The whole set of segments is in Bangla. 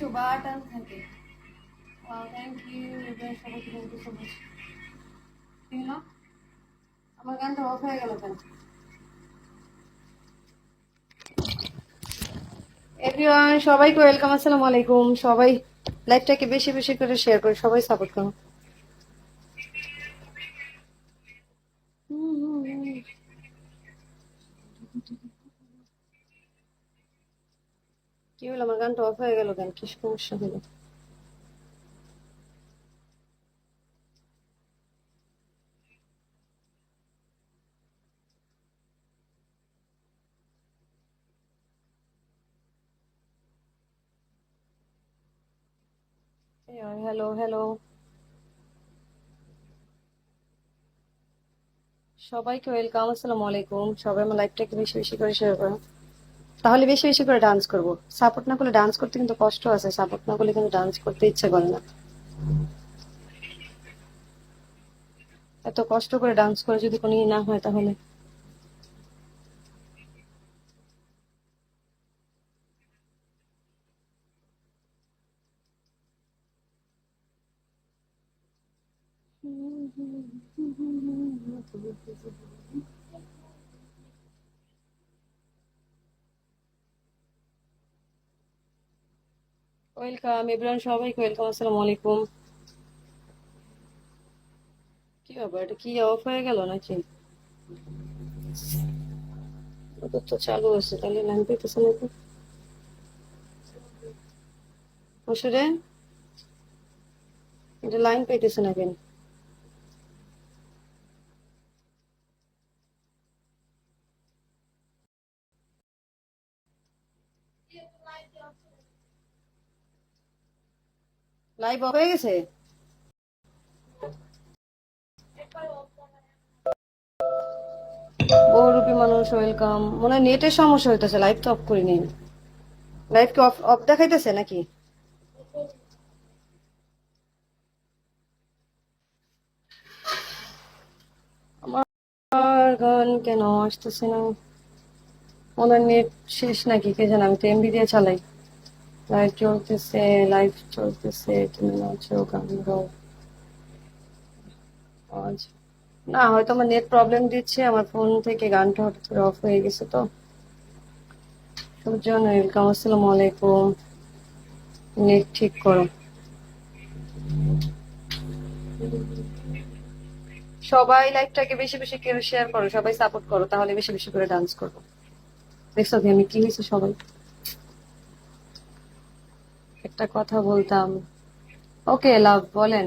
একশো থাকে। থ্যাংক ইউ সবাইকে থ্যাংক ইউ সো মাচ আমার গানটা অফ হয়ে গেল কেন? এভরিওয়ান সবাইকে ওয়েলকাম আসসালামু আলাইকুম। সবাই লাইভটাকে বেশি বেশি করে শেয়ার করে, সবাই সাপোর্ট করুন কি হলো? আমার গানটা অফ হয়ে গেল কেন? কি সমস্যা হলো? হ্যালো হ্যালো সবাইকে ওয়েলকাম আসসালামু আলাইকুম। সবাই আমার লাইভটাকে বেশি বেশি করে শেয়ার করুন। তাহলে বেশি বেশি করে ডান্স করব। সাপোর্ট না করলে ডান্স করতে কিন্তু কষ্ট আছে সাপোর্ট না করলে কিন্তু ডান্স করতে ইচ্ছে করে না। এত কষ্ট করে ডান্স করে যদি কোনো ই না হয় তাহলে। ওয়েলকাম এভরিওয়ান সবাইকে ওয়েলকাম আসসালামু আলাইকুম। কি ব্যাপার? এটা কি অফ হয়ে গেল নাকি? ওদের তো চালু আছে তাহলে লাইন পেতেছে নাকি আসলে এটা লাইন পাইতেছে না কেন? লাইভ অফ হয়ে গেছে? বহুরূপী মানুষ ওয়েলকাম মনে হয় নেটের সমস্যা হইতেছে লাইভ তো অফ করিনি। লাইভ কি অফ অফ দেখাইতেছে নাকি? আমার গান কেন আসতেছে না? হয় নেট শেষ নাকি, কে জানে, আমি তো এমবি দিয়ে চালাই। লাইভ চলতেছে লাইভ চলতেছে তুমি নাচো গান গাও না হয়তো আমার নেট প্রবলেম দিচ্ছে আমার ফোন থেকে গানটা হঠাৎ করে অফ হয়ে গেছে তো। সূর্য ওয়েলকাম আসসালামু আলাইকুম। নেট ঠিক করো। সবাই লাইভটাকে বেশি বেশি করে শেয়ার করো সবাই সাপোর্ট করো তাহলে বেশি বেশি করে ডান্স করব। দেখছ আমি কি হয়েছে সবাই? একটা কথা বলতাম। ওকে লাভ বলেন।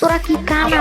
তোরা কি কানা